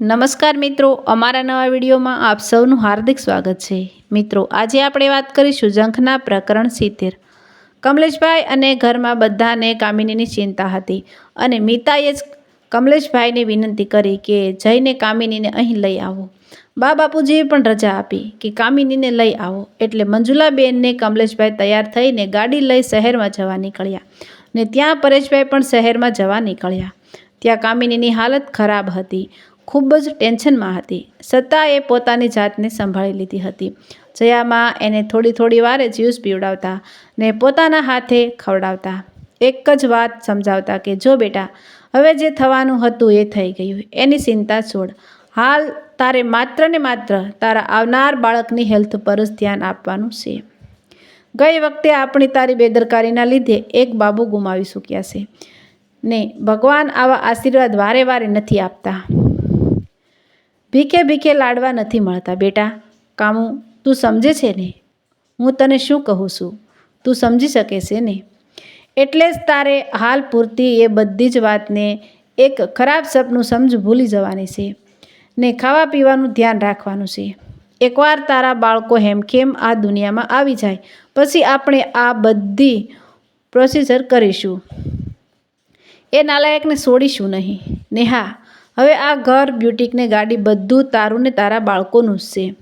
નમસ્કાર મિત્રો, અમારા નવા વિડીયોમાં આપ સૌનું હાર્દિક સ્વાગત છે. મિત્રો, આજે આપણે વાત કરીશું જંખના પ્રકરણ સિત્તેર. કમલેશભાઈ અને ઘરમાં બધાને કામિનીની ચિંતા હતી અને મીતાએ જ કમલેશભાઈને વિનંતી કરી કે જઈને કામિનીને અહીં લઈ આવો. બા બાપુજીએ પણ રજા આપી કે કામિનીને લઈ આવો એટલે મંજુલાબેનને કમલેશભાઈ તૈયાર થઈને ગાડી લઈ શહેરમાં જવા નીકળ્યા ને ત્યાં પરેશભાઈ પણ શહેરમાં જવા નીકળ્યા. ત્યાં કામિનીની હાલત ખરાબ હતી. ખૂબ જ ટેન્શનમાં હતી. છતાં એ પોતાની જાતને સંભાળી લીધી હતી. જયામાં એને થોડી થોડી વારે જ્યુસ પીવડાવતા ને પોતાના હાથે ખવડાવતા. એક જ વાત સમજાવતા કે, જો બેટા, હવે જે થવાનું હતું એ થઈ ગયું. એની ચિંતા છોડ. હાલ તારે માત્ર ને માત્ર તારા આવનાર બાળકની હેલ્થ પર જ ધ્યાન આપવાનું છે. ગઈ વખતે આપણી તારી બેદરકારીના લીધે એક બાબુ ગુમાવી ચૂક્યા છે. ને ભગવાન આવા આશીર્વાદ વારે વારે નથી આપતા. ભીખે ભીખે લાડવા નથી મળતા, બેટા. કામુ, તું સમજે છે ને? હું તને શું કહું છું? તું સમજી શકે છે ને? એટલે જ તારે હાલ પૂરતી એ બધી જ વાતને એક ખરાબ સપનું સમજ ભૂલી જવાની છે ને ખાવા પીવાનું ધ્યાન રાખવાનું છે. એકવાર તારા બાળકો હેમખેમ આ દુનિયામાં આવી જાય, પછી આપણે આ બધી પ્રોસીજર કરીશું. એ નાલાયકને છોડીશું નહીં. ને હા હવે આ ઘર બ્યુટિકને ગાડી બધું તારું ને તારા બાળકોનું જ છે.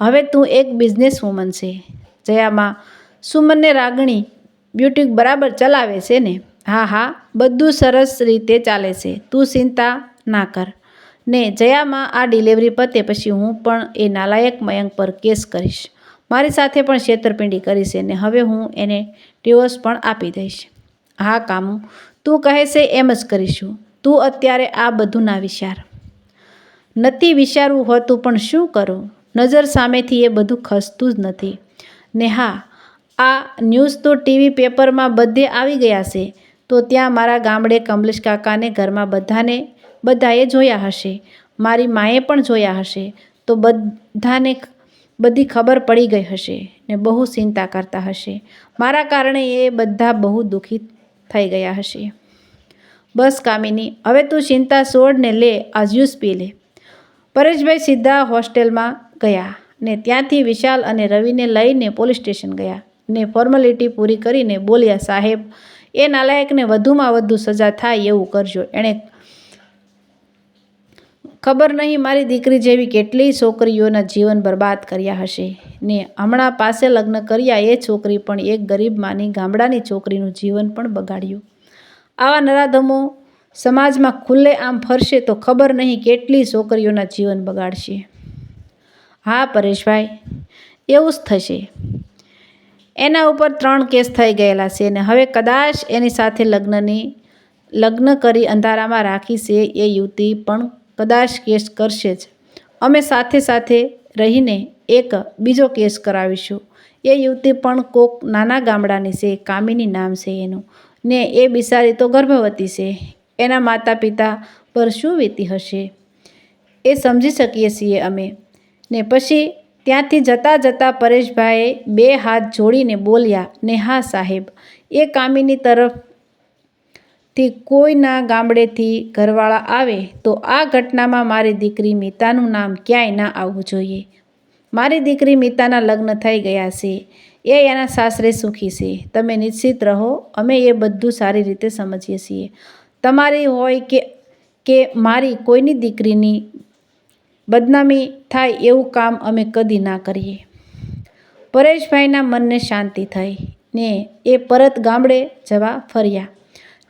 હવે તું એક બિઝનેસ વુમન છે. જયામાં સુમનને રાગણી બ્યુટિક બરાબર ચલાવે છે ને? હા હા, બધું સરસ રીતે ચાલે છે. તું ચિંતા ના કર. ને જયામાં આ ડિલિવરી પતે પછી હું પણ એ નાલાયક મયંક પર કેસ કરીશ. મારી સાથે પણ છેતરપિંડી કરી છે ને હવે હું એને ડિવોર્સ પણ આપી દઈશ. હા, કામું, તું કહે છે એમ જ કરીશું. તું અત્યારે આ બધું ના વિચાર. નથી વિચારવું હોતું પણ શું કરું? નજર સામેથી એ બધું ખસતું જ નથી. ને હા આ ન્યૂઝ તો ટીવી પેપરમાં બધે આવી ગયા છે. તો ત્યાં મારા ગામડે કમલેશ કાકાને ઘરમાં બધાને, બધાએ જોયા હશે. મારી માએ પણ જોયા હશે. તો બધાને બધી ખબર પડી ગઈ હશે ને બહુ ચિંતા કરતા હશે. મારા કારણે એ બધા બહુ દુઃખી થઈ ગયા હશે. બસ કામિની, હવે તું ચિંતા છોડ ને લે આ જ્યુસ પી લે. પરેશભાઈ સીધા હોસ્ટેલમાં ગયા ને ત્યાંથી વિશાલ અને રવિને લઈને પોલીસ સ્ટેશન ગયા ને ફોર્માલિટી પૂરી કરીને બોલ્યા, સાહેબ, એ નાલાયકને વધુમાં વધુ સજા થાય એવું કરજો. એણે ખબર નહીં મારી દીકરી જેવી કેટલી છોકરીઓના જીવન બરબાદ કર્યા હશે. ને હમણાં પાસે લગ્ન કર્યા એ છોકરી પણ એક ગરીબ માની ગામડાની છોકરીનું જીવન પણ બગાડ્યું. આવા નરાધમો સમાજમાં ખુલ્લે આમ ફરશે તો ખબર નહીં કેટલી છોકરીઓના જીવન બગાડશે. હા, પરેશભાઈ, એવું જ થશે. એના ઉપર ત્રણ કેસ થઈ ગયેલા છે ને હવે કદાચ એની સાથે લગ્નની, લગ્ન કરી અંધારામાં રાખી છે એ યુવતી પણ કદાચ કેસ કરશે જ. અમે સાથે સાથે રહીને એક બીજો કેસ કરાવીશું. એ યુવતી પણ કોક નાના ગામડાની છે, કામિની નામ છે એનું. ને એ બિસારી તો ગર્ભવતી છે. એના માતા પિતા પર શું વીતી હશે? એ સમજી શકીએ છીએ અમે. ને પછી ત્યાંથી જતાં જતાં પરેશભાઈએ બે હાથ જોડીને બોલ્યા, ને હા સાહેબ, એ કામિની તરફથી કોઈના ગામડેથી ઘરવાળા આવે તો આ ઘટનામાં મારી દીકરી મીતાનું નામ ક્યાંય ના આવવું જોઈએ. મારી દીકરી મીતાના લગ્ન થઈ ગયા છે. એ એના સાસરે સુખી છે. તમે નિશ્ચિત રહો, અમે એ બધું સારી રીતે સમજીએ છીએ. તમારી હોય કે કે મારી કોઈની દીકરીની બદનામી થાય એવું કામ અમે કદી ના કરીએ. પરેશભાઈના મનને શાંતિ થઈ ને એ પરત ગામડે જવા ફર્યા.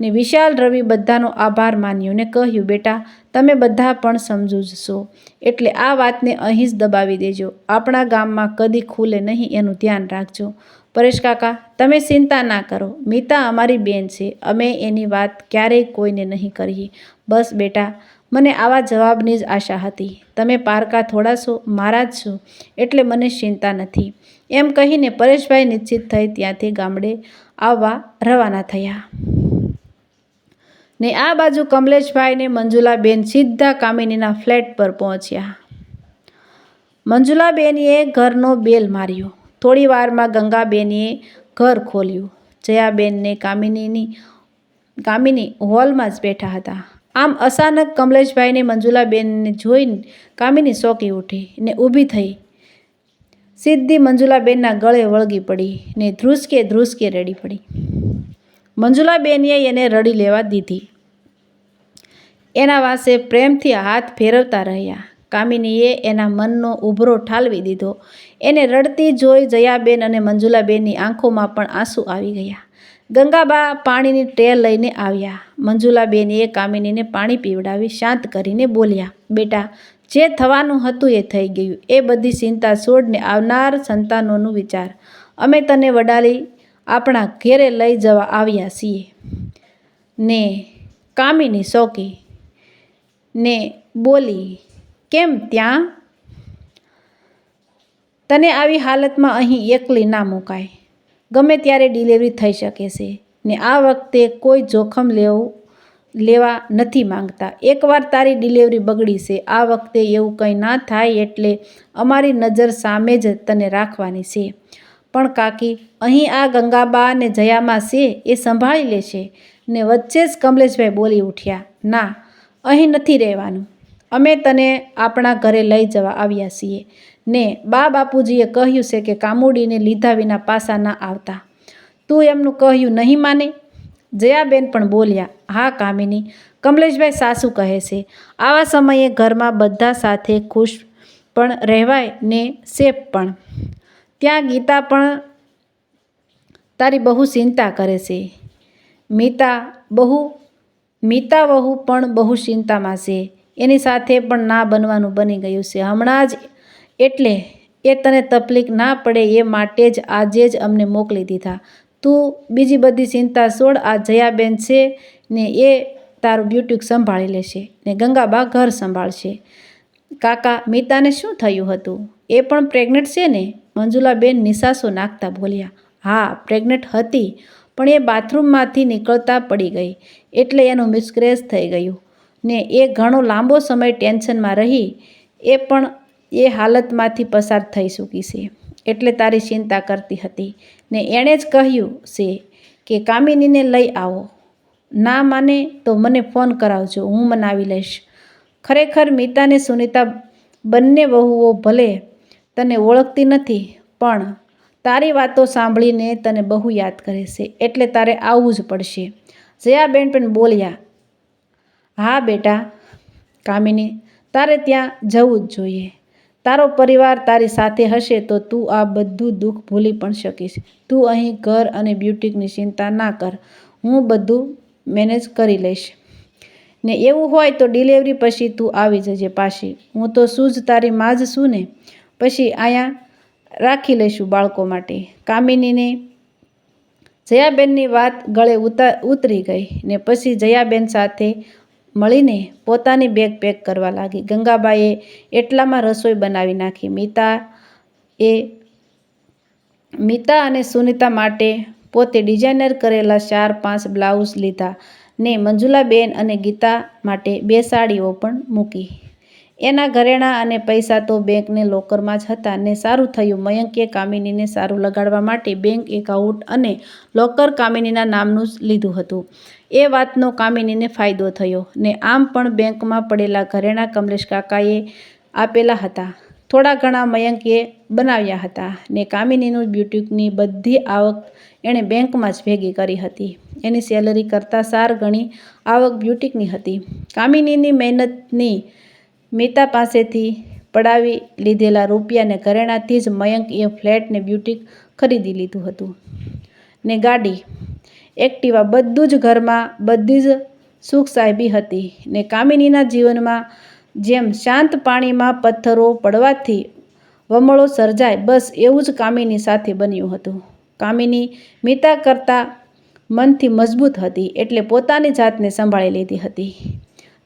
ને વિશાલ રવિ બધાનો આભાર માન્યો ને કહ્યું, બેટા, તમે બધા પણ સમજુ જશો. એટલે આ વાતને અહીં જ દબાવી દેજો. આપણા ગામમાં કદી ખુલે નહીં એનું ધ્યાન રાખજો. પરેશ કાકા, તમે ચિંતા ના કરો. મીતા અમારી બેન છે. અમે એની વાત ક્યારેય કોઈને નહીં કરીએ. બસ બેટા, મને આવા જવાબની જ આશા હતી. તમે પારકા થોડા છો, મારા જ છો, એટલે મને ચિંતા નથી. એમ કહીને પરેશભાઈ નિશ્ચિત થઈ ત્યાંથી ગામડે આવવા રવાના થયા. ને આ બાજુ કમલેશભાઈ ને મંજુલાબેન સીધા કામિનીના ફ્લેટ પર પહોંચ્યા. મંજુલાબેનીએ ઘરનો બેલ માર્યો. થોડી વારમાં ગંગાબેનીએ ઘર ખોલ્યું. જયાબેનને કામિનીની, કામિની હોલમાં જ બેઠા હતા. આમ અચાનક કમલેશભાઈને મંજુલાબેનને જોઈને કામિની શોકી ઉઠી ને ઊભી થઈ. સીધી મંજુલાબેનના ગળે વળગી પડી ને ધ્રુસકે ધ્રુસકે રેડી પડી. મંજુલાબેનએ એને રડી લેવા દીધી. એના વાસે પ્રેમથી હાથ ફેરવતા રહ્યા. કામિનીએ એના મનનો ઉભરો ઠાલવી દીધો. એને રડતી જોઈ જયાબેન અને મંજુલાબેનની આંખોમાં પણ આંસુ આવી ગયા. ગંગાબા પાણીની ટેલ લઈને આવ્યા. મંજુલાબેનએ કામિનીને પાણી પીવડાવી શાંત કરીને બોલ્યા, બેટા, જે થવાનું હતું એ થઈ ગયું. એ બધી ચિંતા છોડને આવનાર સંતાનોનું વિચાર. અમે તને વડાલી આપણા ઘેરે લઈ જવા આવ્યા છીએ. ને કામિની શોકી ને બોલી, કેમ ત્યાં? તને આવી હાલતમાં અહીં એકલી ના મુકાય. ગમે ત્યારે ડિલિવરી થઈ શકે છે. ને આ વખતે કોઈ જોખમ લેવું, લેવા નથી માંગતા. એકવાર તારી ડિલિવરી બગડી છે. આ વખતે એવું કંઈ ના થાય એટલે અમારી નજર સામે જ તને રાખવાની છે. પણ કાકી, અહીં આ ગંગાબા અને જયામાં છે એ સંભાળી લેશે. ને વચ્ચે જ કમલેશભાઈ બોલી ઉઠ્યા, ના, અહીં નથી રહેવાનું. અમે તને આપણા ઘરે લઈ જવા આવ્યા છીએ. ને બા બાપુજીએ કહ્યું છે કે કામુડીને લીધા વિના પાસા ના આવતા. તું એમનું કહ્યું નહીં માને? જયાબેન પણ બોલ્યા, હા કામિની, કમલેશભાઈ સાસુ કહે છે, આવા સમયે ઘરમાં બધા સાથે ખુશ પણ રહેવાય ને સેફ પણ. ત્યાં ગીતા પણ તારી બહુ ચિંતા કરે છે. મીતા બહુ, મીતા વહુ પણ બહુ ચિંતામાં છે. એની સાથે પણ ના બનવાનું બની ગયું છે. હમણાં જ એટલે એ તને તકલીફ ના પડે એ માટે જ આજે જ અમને મોકલી દીધા. તું બીજી બધી ચિંતા છોડ, આ જયાબેન છે ને એ તારું બ્યુટીક સંભાળી લેશે ને ગંગાબા ઘર સંભાળશે. કાકા, મીતાને શું થયું હતું? એ પણ પ્રેગ્નેન્ટ છે ને? મંજુલાબેન નિશાસો નાખતા બોલ્યા, હા, પ્રેગ્નન્ટ હતી, પણ એ બાથરૂમમાંથી નીકળતા પડી ગઈ, એટલે એનું મિસક્રેસ થઈ ગયું. ને એ ઘણો લાંબો સમય ટેન્શનમાં રહી, એ પણ એ હાલતમાંથી પસાર થઈ ચૂકી છે, એટલે તારી ચિંતા કરતી હતી. ને એણે જ કહ્યું છે કે, કામિનીને લઈ આવો. ના માને તો મને ફોન કરાવજો, હું મનાવી લઈશ. ખરેખર મિતાને સુનિતા બંને વહુઓ ભલે તને ઓળખતી નથી, પણ તારી વાતો સાંભળીને તને બહુ યાદ કરે છે, એટલે તારે આવવું જ પડશે. જયાબેન પણ બોલ્યા, હા બેટા કામિની, તારે ત્યાં જવું જ જોઈએ. તારો પરિવાર તારી સાથે હશે તો તું આ બધું દુઃખ ભૂલી પણ શકીશ. તું અહીં ઘર અને બ્યુટિકની ચિંતા ના કર. હું બધું મેનેજ કરી લઈશ. ને એવું હોય તો ડિલેવરી પછી તું આવી જજે પાછી. હું તો શું તારી માં જ છું ને. પછી અહીંયા રાખી લઈશું બાળકો માટે. કામિનીને જયાબેનની વાત ગળે ઉતા, ઉતરી ગઈ ને પછી જયાબેન સાથે મળીને પોતાની બેગ પેક કરવા લાગી. ગંગાબાઈએ એટલામાં રસોઈ બનાવી નાખી. મીતા એ મીતા અને સુનિતા માટે પોતે ડિઝાઇનર કરેલા ચાર પાંચ બ્લાઉઝ લીધા. ને મંજુલાબેન અને ગીતા માટે બે સાડીઓ પણ મૂકી. એના ઘરેણાં અને પૈસા તો બેંકને લોકરમાં જ હતા ને સારું થયું. મયંકે કામિનીને સારું લગાડવા માટે બેંક એકાઉન્ટ અને લોકર કામિનીના નામનું જ લીધું હતું. એ વાતનો કામિનીને ફાયદો થયો ને આમ પણ બેંકમાં પડેલા ઘરેણાં કમલેશ કાકાએ આપેલા હતા. થોડા ઘણા મયંકે બનાવ્યા હતા ને કામિનીનું બ્યુટિકની બધી આવક એણે બેંકમાં જ ભેગી કરી હતી. એની સેલરી કરતાં સાર ગણી આવક બ્યુટિકની હતી. કામિનીની મહેનતની મીતા પાસેથી પડાવી લીધેલા રૂપિયાને ઘરેણાથી જ મયંકીએ ફ્લેટને બ્યુટિક ખરીદી લીધું હતું. ને ગાડી, એક્ટિવા બધું જ ઘરમાં બધી જ સુખ સાહેબી હતી ને કામિનીના જીવનમાં જેમ શાંત પાણીમાં પથ્થરો પડવાથી વમળો સર્જાય, બસ એવું જ કામિની સાથે બન્યું હતું. કામિની મિતા કરતાં મનથી મજબૂત હતી, એટલે પોતાની જાતને સંભાળી લીધી હતી.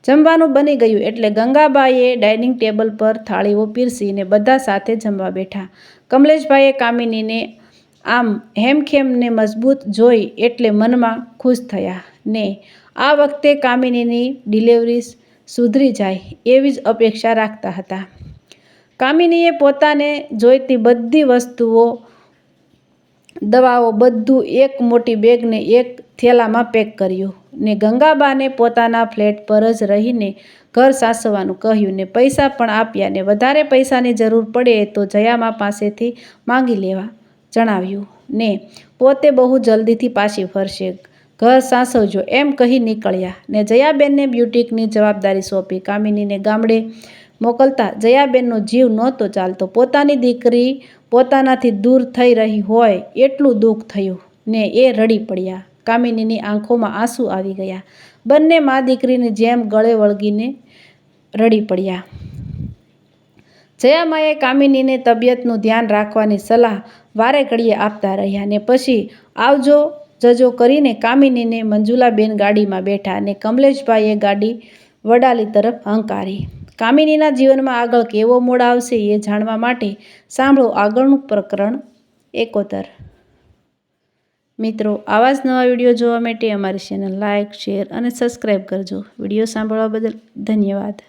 જમવાનું બની ગયું એટલે ગંગાબાઈએ ડાઇનિંગ ટેબલ પર થાળીઓ પીરસીને બધા સાથે જમવા બેઠા. કમલેશભાઈએ કામિનીને આમ હેમખેમને મજબૂત જોઈ એટલે મનમાં ખુશ થયા. ને આ વખતે કામિનીની ડિલિવરી સુધરી જાય એવી જ અપેક્ષા રાખતા હતા. કામિનીએ પોતાને જોઈતી બધી વસ્તુઓ, દવાઓ બધું એક મોટી બેગને એક થેલામાં પેક કર્યું ને ગંગાબાને પોતાના ફ્લેટ પર જ રહીને ઘર સાસવવાનું કહ્યું ને પૈસા પણ આપ્યા ને વધારે પૈસાની જરૂર પડે તો જયામા પાસેથી માંગી લેવા જણાવ્યું ને પોતે બહુ જલ્દીથી પાછી ફરશે. ઘર સાસવજો, એમ કહી નીકળ્યા ને જયાબેનને બ્યુટિકની જવાબદારી સોંપી. કામિનીને ગામડે મોકલતા જયાબેનનો જીવ નહોતો ચાલતો. પોતાની દીકરી પોતાનાથી દૂર થઈ રહી હોય એટલું દુઃખ થયું ને એ રડી પડ્યા. કામિનીની આંખોમાં આંસુ આવી ગયા. બંને મા દીકરીની જેમ ગળે વળગીને રડી પડ્યા. જયામાએ કામિનીને તબિયતનું ધ્યાન રાખવાની સલાહ વારે ઘડીએ આપતા રહ્યા ને પછી આવજો જજો કરીને કામિનીને મંજુલાબેન ગાડીમાં બેઠા અને કમલેશભાઈએ ગાડી વડાલી તરફ હંકારી. કામિનીના જીવનમાં આગળ કેવો મોડ આવશે એ જાણવા માટે સાંભળો આગળનું પ્રકરણ એકોતર. મિત્રો, આવા જ નવા વીડિયો જોવા માટે અમારી ચેનલ લાઇક શેર અને સબસ્ક્રાઈબ કરજો. વીડિયો સાંભળવા બદલ ધન્યવાદ.